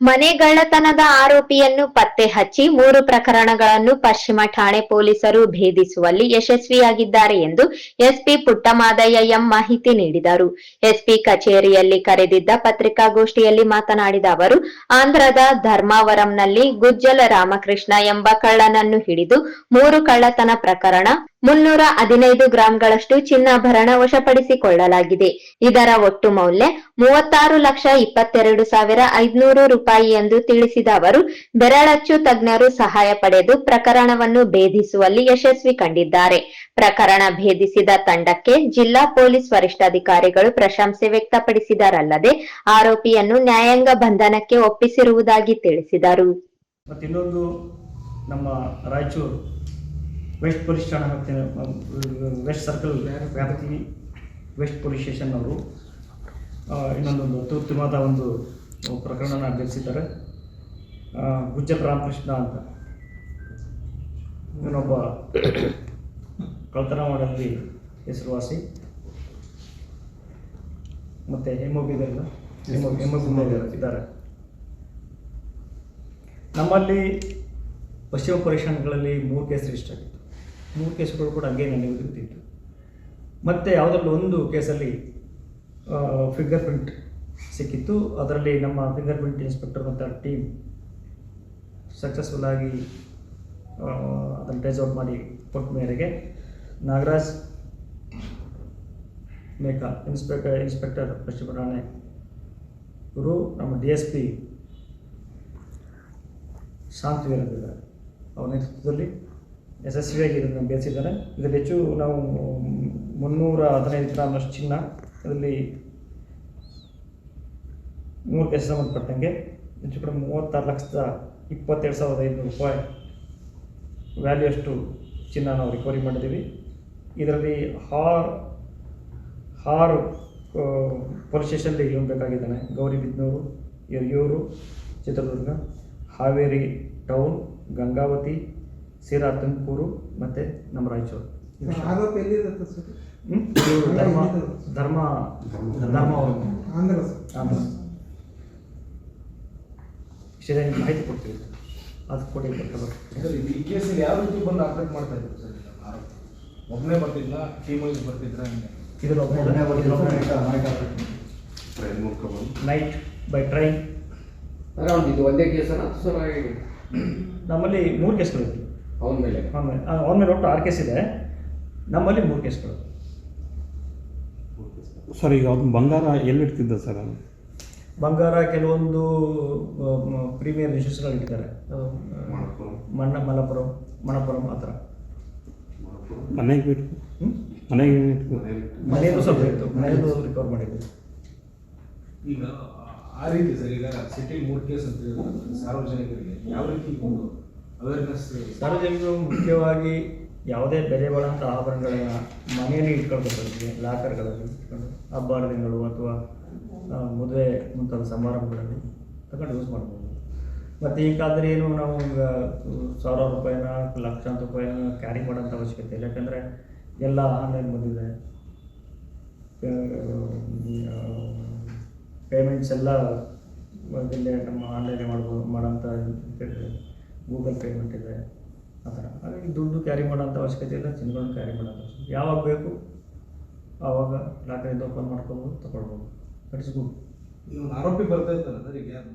ಮನೆಗಳ್ಳತನದ ಆರೋಪಿಯನ್ನು ಪತ್ತೆ ಹಚ್ಚಿ ಮೂರು ಪ್ರಕರಣಗಳನ್ನು ಪಶ್ಚಿಮ ಠಾಣೆ ಪೊಲೀಸರು ಭೇದಿಸುವಲ್ಲಿ ಯಶಸ್ವಿಯಾಗಿದ್ದಾರೆ ಎಂದು ಎಸ್ಪಿ ಪುಟ್ಟಮಾದಯ್ಯ ಎಂ ಮಾಹಿತಿ ನೀಡಿದರು. ಎಸ್ಪಿ ಕಚೇರಿಯಲ್ಲಿ ಕರೆದಿದ್ದ ಪತ್ರಿಕಾಗೋಷ್ಠಿಯಲ್ಲಿ ಮಾತನಾಡಿದ ಅವರು, ಆಂಧ್ರದ ಧರ್ಮಾವರಂನಲ್ಲಿ ಗುಜ್ಜಲ ರಾಮಕೃಷ್ಣ ಎಂಬ ಕಳ್ಳನನ್ನು ಹಿಡಿದು ಮೂರು ಕಳ್ಳತನ ಪ್ರಕರಣ ಮುನ್ನೂರ ಹದಿನೈದು ಗ್ರಾಂಗಳಷ್ಟು ಚಿನ್ನಾಭರಣ ವಶಪಡಿಸಿಕೊಳ್ಳಲಾಗಿದೆ. ಇದರ ಒಟ್ಟು ಮೌಲ್ಯ ಮೂವತ್ತಾರು ಲಕ್ಷ ಇಪ್ಪತ್ತೆರಡು ಸಾವಿರ ಐದುನೂರು ರೂಪಾಯಿ ಎಂದು ತಿಳಿಸಿದ ಅವರು, ಬೆರಳಚ್ಚು ತಜ್ಞರು ಸಹಾಯ ಪಡೆದು ಪ್ರಕರಣವನ್ನು ಭೇದಿಸುವಲ್ಲಿ ಯಶಸ್ವಿ ಕಂಡಿದ್ದಾರೆ. ಪ್ರಕರಣ ಭೇದಿಸಿದ ತಂಡಕ್ಕೆ ಜಿಲ್ಲಾ ಪೊಲೀಸ್ ವರಿಷ್ಠಾಧಿಕಾರಿಗಳು ಪ್ರಶಂಸೆ ವ್ಯಕ್ತಪಡಿಸಿದರಲ್ಲದೆ, ಆರೋಪಿಯನ್ನು ನ್ಯಾಯಾಂಗ ಬಂಧನಕ್ಕೆ ಒಪ್ಪಿಸಿರುವುದಾಗಿ ತಿಳಿಸಿದರು. ನಮ್ಮ ರಾಯಚೂರು ವೆಸ್ಟ್ ಪೊಲೀಸ್ ಠಾಣಾ ವ್ಯಾಪ್ತಿಯ ವೆಸ್ಟ್ ಸರ್ಕಲ್ ವ್ಯಾಪ್ತಿ ವೆಸ್ಟ್ ಪೊಲೀಸ್ ಸ್ಟೇಷನ್ ಅವರು. ಇನ್ನೊಂದೊಂದು ಅತ್ಯುತ್ತಮವಾದ ಒಂದು ಪ್ರಕರಣನ ನಡೆಸಿದ್ದಾರೆ. ಗುಜ್ಜಲ್ ರಾಮಕೃಷ್ಣ ಅಂತ. ಇವನೊಬ್ಬ ಕಳ್ತನ ಮಾಡಲ್ಲಿ ಹೆಸರುವಾಸಿ. ಮತ್ತು ಹೆಮೋಬಿದಲ್ಲ ಹೆಮೋ ಹೆಮೋಬಿದ ಇದ್ದಾರೆ. ನಮ್ಮಲ್ಲಿ ಪಶ್ಚಿಮ ಪರೀಕ್ಷಣಗಳಲ್ಲಿ ಮೂರು ಕೇಸ್ ರಿಜಿಸ್ಟರ್ ಆಗಿತ್ತು. ಮೂರು ಕೇಸುಗಳು ಕೂಡ ಹಂಗೆ ನಡೆಯುತ್ತಿತ್ತು ಮತ್ತು ಯಾವುದರಲ್ಲೂ ಒಂದು ಕೇಸಲ್ಲಿ ಫಿಂಗರ್ ಪ್ರಿಂಟ್ ಸಿಕ್ಕಿತ್ತು, ಅದರಲ್ಲಿ ನಮ್ಮ ಫಿಂಗರ್ ಪ್ರಿಂಟ್ ಇನ್ಸ್ಪೆಕ್ಟರ್ ಮತ್ತು ಟೀಮ್ ಸಕ್ಸಸ್ಫುಲ್ ಆಗಿ ಅದನ್ನು ಔಟ್ ಮಾಡಿ ಕೊಟ್ಟ ಮೇರೆಗೆ ನಾಗರಾಜ್ ಮೇಕಾ ಇನ್ಸ್ಪೆಕ್ಟರ್ ಇನ್ಸ್ಪೆಕ್ಟರ್ ಪಶ್ಚಿಮ ರಾಣೆ ಇವರು ನಮ್ಮ D S P Shanthi Veerendra ಅವರ ನೇತೃತ್ವದಲ್ಲಿ ಯಶಸ್ವಿಯಾಗಿ ಇದನ್ನು ಬೇಯಿಸಿದ್ದಾರೆ ಇದರಲ್ಲಿ ಹೆಚ್ಚು ನಾವು ಮುನ್ನೂರ ಹದಿನೈದು ಗ್ರಾಮಷ್ಟು ಚಿನ್ನ ಅದರಲ್ಲಿ ಮೂರು ಕೇಸ್ ಸಂಬಂಧಪಟ್ಟಂಗೆ, ಹೆಚ್ಚು ಕಡಿಮೆ ಮೂವತ್ತಾರು ಲಕ್ಷದ ಇಪ್ಪತ್ತೆರಡು ಸಾವಿರದ ಐದುನೂರು ರೂಪಾಯಿ ವ್ಯಾಲ್ಯೂ ಅಷ್ಟು ಚಿನ್ನ ನಾವು ರಿಕವರಿ ಮಾಡಿದ್ದೀವಿ. ಇದರಲ್ಲಿ ಹಾರ್ ಹಾರ್ ಪೊಲೀಸ್ ಸ್ಟೇಷನ್ಲಿ ಇವನು ಬೇಕಾಗಿದ್ದಾನೆ ಗೌರಿಬಿದ್ನೂರು ಎರಿಯೂರು ಚಿತ್ರದುರ್ಗ, ಹಾವೇರಿ ಟೌನ್ ಗಂಗಾವತಿ ಸಿರಾ ತುಮಕೂರು ಮತ್ತು ನಮ್ಮ ರಾಯಚೂರು. ಆರೋಪ ಎಲ್ಲಿರುತ್ತೆ ಸರ್? ಹ್ಮ್? ಧರ್ಮ ಧರ್ಮ ಧರ್ಮ ಆಂಧ್ರ ಸರ್. ಆಂಧ್ರ. ಇಷ್ಟೇ ಮಾಹಿತಿ ಕೊಡ್ತೀವಿ. ಅದು ಕೊಡಿ ಸರ್ ಇದು ಈ ಕೇಸಲ್ಲಿ ಯಾವ ರೀತಿ ಬಂದು ಆಪರೇಟ್ ಮಾಡ್ತಾ ಇದ್ರು ಸರ್ ಒಬ್ಬನೇ ಬರ್ತಿದ್ನ ಟೀಮ್ ವೈಸ್ ಬರ್ತಿದ್ರ ನೈಟ್ ಬೈ ಟ್ರೈನ್ ಇದು ಒಂದೇ ಕೇಸನ? ಸರ್ ನಮ್ಮಲ್ಲಿ ಮೂರು ಕೇಸ್ಗಳಿತ್ತು ಅವನ ಮೇಲೆ. ಅವನ ಮೇಲೆ. ಅವನ ಮೇಲೆ ಒಟ್ಟು ಆರು ಕೇಸ್ ಇದೆ. ನಮ್ಮಲ್ಲಿ ಮೂರು ಕೇಸ್ಗಳು ಸರ್ ಈಗ ಅವ್ನು ಬಂಗಾರ ಎಲ್ಲಿಡ್ತಿದ್ದ ಸರ್ ಅವನು? ಬಂಗಾರ ಕೆಲವೊಂದು ಪ್ರೀಮಿಯರ್ ಇಶ್ಯೂಸ್ಗಳು ಇಟ್ಟಿದ್ದಾರೆ. ಮಣ್ಣ ಮಲಪುರಂ ಮಣಪುರಂ ಆ ಥರ. ಮನೆಗೆ ಬಿಟ್ಟು? ಮನೆಗೆ ಮನೆಯಲ್ಲೂ ಸ್ವಲ್ಪ ಇತ್ತು. ಮನೆಯಲ್ಲೂ ರಿಕವರ್ ಮಾಡಿದ್ವಿ. ಈಗ ಆ ರೀತಿ ಸರ್ ಈಗ ಸಿಟಿ ಮೂರು ಕೇಸ್ ಅಂತ ಹೇಳಿದ್ರೆ ಸಾರ್ವಜನಿಕರಿಗೆ ಯಾವ ರೀತಿ ಒಂದು ಅವೇರ್ನೆಸ್ ಸಾರ್ವಜನಿಕರು ಮುಖ್ಯವಾಗಿ ಯಾವುದೇ ಬೆಲೆ ಬಾಳಂಥ ಆಭರಣಗಳನ್ನ ಮನೆಯಲ್ಲಿ ಇಟ್ಕೊಳ್ಬೇಕಾಗಿದೆ ಲಾಕರ್ಗಳಲ್ಲಿ ಇಟ್ಕೊಂಡು ಹಬ್ಬ ಹರಿದಿನಗಳು ಅಥವಾ ಮದುವೆ ಮುಂತಾದ ಸಮಾರಂಭಗಳಲ್ಲಿ ತಗೊಂಡು ಯೂಸ್ ಮಾಡ್ಬೋದು. ಮತ್ತು ಈ ಕಾಲದಲ್ಲಿ ಏನು ನಾವು ಈಗ ಸಾವಿರಾರು ರೂಪಾಯಿನ ಲಕ್ಷಾಂತರ ರೂಪಾಯಿನ ಕ್ಯಾರಿ ಮಾಡೋಂಥ ಅವಶ್ಯಕತೆ ಇಲ್ಲ. ಯಾಕಂದರೆ ಎಲ್ಲ ಆನ್ಲೈನ್ ಬಂದಿದೆ. ಪೇಮೆಂಟ್ಸ್ ಎಲ್ಲ ಇಲ್ಲೇ ನಮ್ಮ ಆನ್ಲೈನ್ ಮಾಡ್ಬೋದು ಮಾಡೋಂಥ ಗೂಗಲ್ ಪೇಮೆಂಟ್ ಇದೆ ಆ ಥರ. ಹಾಗಾಗಿ ದುಡ್ಡು ಕ್ಯಾರಿ ಮಾಡೋಂಥ ಅವಶ್ಯಕತೆ ಇಲ್ಲ, ಚಿನ್ನಗಳನ್ನು ಕ್ಯಾರಿ ಮಾಡೋಂಥ ಅವಶ್ಯಕತೆ ಯಾವಾಗ ಬೇಕು, ಆವಾಗ ಲಾಕರಿಂದ ಓಪನ್ ಮಾಡ್ಕೊಬೋದು ತಗೊಳ್ಬೋದು. ದಟ್ ಇಸ್ ಆರೋಪಿ ಬರ್ತಾ ಈಗ ಯಾರು?